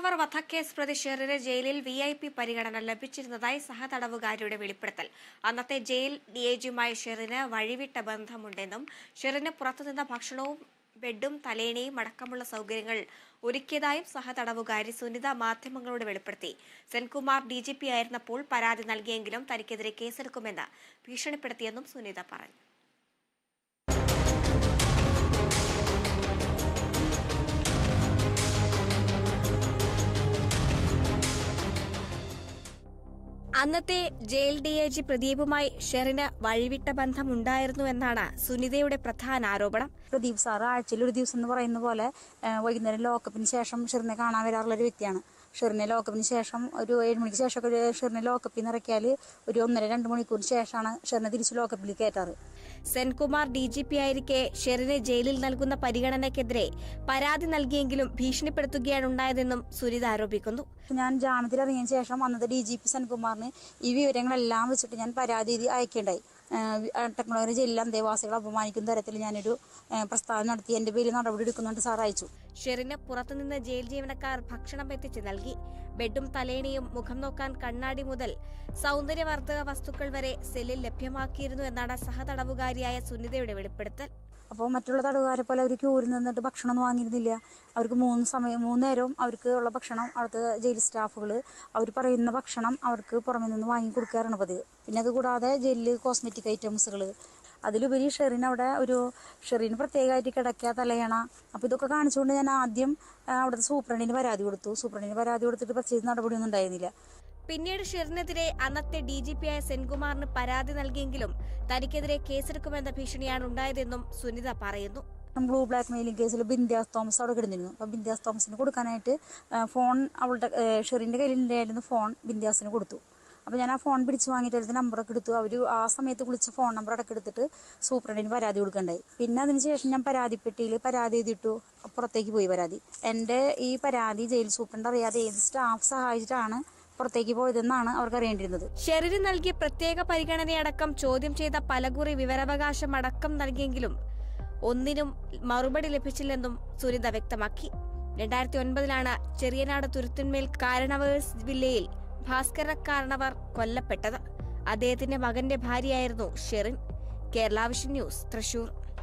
Tower വധക്കേസ് പ്രതി ഷെറിന് ജയിലിൽ V I P പരിഗണന ലഭിച്ചിരുന്നതായി സഹതടവുകാരിയുടെ വെളിപ്പെടുത്തൽ. അന്നത്തെ ജയിൽ ഡി എ ജിയുമായി ഷെറിന് വഴിവിട്ട ബന്ധമുണ്ടെന്നും ഷെറിന് പുറത്തുനിന്ന ഭക്ഷണവും ബെഡും തലേണയും അടക്കമുള്ള സൗകര്യങ്ങൾ ഒരുക്കിയതായും സഹതടവുകാരി സുനിത മാധ്യമങ്ങളോട് വെളിപ്പെടുത്തി. സെൻകുമാർ ഡി ജി പി ആയിരുന്നപ്പോൾ പരാതി നൽകിയെങ്കിലും തനിക്കെതിരെ കേസെടുക്കുമെന്ന് ഭീഷണിപ്പെടുത്തിയെന്നും സുനിത പറഞ്ഞു. അന്നത്തെ ജയിൽ ഡി ഐ ജി പ്രദീപുമായി ഷെറിന് വഴിവിട്ട ബന്ധമുണ്ടായിരുന്നു എന്നാണ് സുനിതയുടെ പ്രധാന ആരോപണം. പ്രദീപ് സാർ ആഴ്ചയിൽ ഒരു ദിവസം എന്ന് പറയുന്ന പോലെ വൈകുന്നേരം ലോക്കപ്പിന് ശേഷം ഷെറിനെ കാണാൻ വരാറുള്ള ഒരു വ്യക്തിയാണ്. ഷെറിനെ ലോക്കപ്പിന് ശേഷം ഒരു ഏഴ് മണിക്ക് ശേഷം ഒരു ഷെറിനെ ലോക്കപ്പിൽ നിന്ന് ഇറക്കിയാൽ ഒരു ഒന്നര രണ്ട് മണിക്കൂറിന് ശേഷമാണ് ഷെറിനെ തിരിച്ച് ലോക്കപ്പിൽ കയറ്റാറ്. സെൻകുമാർ ഡി ജി പി ആയിരിക്കെ ഷെറിനെ ജയിലിൽ നൽകുന്ന പരിഗണനയ്ക്കെതിരെ പരാതി നൽകിയെങ്കിലും ഭീഷണിപ്പെടുത്തുകയാണ് ഉണ്ടായതെന്നും സുരിത ആരോപിക്കുന്നു. ഞാൻ ജാമ്യത്തിൽ ഇറങ്ങിയതിന് ശേഷം അന്നത്തെ ഡി ജി പി സെൻകുമാറിന് ഈ വിവരങ്ങളെല്ലാം വെച്ചിട്ട് ഞാൻ പരാതി അയക്കേണ്ടായി. ടെക്നോളജി ജില്ലാ അന്തേവാസികളെ അപമാനിക്കുന്ന തരത്തിൽ ഞാനൊരു പ്രസ്താവന നടത്തി. എന്റെ പേരിൽ നടപടി എടുക്കുന്നുണ്ട് സാർ. അയച്ചു. ഷെറിന് പുറത്തുനിന്ന് ജയിൽ ജീവനക്കാർ ഭക്ഷണം എത്തിച്ച് നൽകി. ബെഡും തലേണിയും മുഖം നോക്കാൻ കണ്ണാടി മുതൽ സൗന്ദര്യവർദ്ധക വസ്തുക്കൾ വരെ സെല്ലിൽ ലഭ്യമാക്കിയിരുന്നു എന്നാണ് സഹതടവുകാരിയായ സുനിതയുടെ വെളിപ്പെടുത്തൽ. അപ്പോൾ മറ്റുള്ള തടവുകാരെ പോലെ അവർ ക്യൂരിൽ നിന്നിട്ട് ഭക്ഷണമൊന്നും വാങ്ങിയിരുന്നില്ല. അവർക്ക് മൂന്ന് സമയം മൂന്ന് നേരവും അവർക്ക് ഉള്ള ഭക്ഷണം അവിടുത്തെ ജയിൽ സ്റ്റാഫുകൾ അവർ പറയുന്ന ഭക്ഷണം അവർക്ക് പുറമെ നിന്ന് വാങ്ങി കൊടുക്കാറാണ് പതിവ്. പിന്നെ അതുകൂടാതെ ജയിലിൽ കോസ്മെറ്റിക് ഐറ്റംസുകൾ അതിലുപരി ഷെറിൻ അവിടെ ഒരു ഷെറിന് പ്രത്യേകമായിട്ട് കിടക്കുക തലയണ. അപ്പോൾ ഇതൊക്കെ കാണിച്ചുകൊണ്ട് ഞാൻ ആദ്യം അവിടുത്തെ സൂപ്രണ്ടിന് പരാതി കൊടുത്തു. സൂപ്രണ്ടിന് പരാതി കൊടുത്തിട്ട് പ്രത്യേകിച്ച് നടപടിയൊന്നും ഉണ്ടായിരുന്നില്ല. പിന്നീട് ഷിറിനെതിരെ അന്നത്തെ ഡി ജി പി ആയ സെൻകുമാറിന് പരാതി നൽകിയെങ്കിലും തനിക്കെതിരെ കേസെടുക്കുമെന്ന ഭീഷണിയാണ് ഉണ്ടായതെന്നും സുനിത പറയുന്നു. ബ്ലൂ ബ്ലാക്ക് മെയിലിംഗ് കേസിൽ ബിന്ദാസ് തോമസ് അവിടെ കിടന്നിരുന്നു. അപ്പം ബിന്ദാസ് തോമസിന് കൊടുക്കാനായിട്ട് ഫോൺ അവളുടെ ഷെറിന്റെ കയ്യിലുണ്ടായിരുന്ന ഫോൺ ബിന്ദാസിന് കൊടുത്തു. അപ്പോൾ ഞാൻ ആ ഫോൺ പിടിച്ച് വാങ്ങിയിട്ട് അതിന്റെ നമ്പറൊക്കെ എടുത്തു. അവർ ആ സമയത്ത് വിളിച്ച ഫോൺ നമ്പർ അടക്കം എടുത്തിട്ട് സൂപ്രണ്ടിന് പരാതി കൊടുക്കണ്ടായി. പിന്നെ അതിന് ശേഷം ഞാൻ പരാതിപ്പെട്ടിയിൽ പരാതി എഴുതിയിട്ടു പുറത്തേക്ക് പോയി പരാതി. എന്റെ ഈ പരാതി ജയിൽ സൂപ്രണ്ട് അറിയാതെ ഏത് സ്റ്റാഫ് സഹായിച്ചിട്ടാണ് പുറത്തേക്ക് പോയതെന്നാണ് അവർക്ക് അറിയേണ്ടിയിരുന്നത് ഷെറിന് നൽകിയ പ്രത്യേക പരിഗണനയടക്കം ചോദ്യം ചെയ്ത പലകുറി വിവരാവകാശം അടക്കം നൽകിയെങ്കിലും ഒന്നിനും മറുപടി ലഭിച്ചില്ലെന്നും സുനിത വ്യക്തമാക്കി. രണ്ടായിരത്തി ഒൻപതിലാണ് ചെറിയനാട് തുരുത്തിന്മേൽ കാരണവേഴ്സ് ജില്ലയിൽ ഭാസ്കര കാരണവർ കൊല്ലപ്പെട്ടത്. അദ്ദേഹത്തിന്റെ മകന്റെ ഭാര്യയായിരുന്നു Sherin. Kerala vision news Thrissur.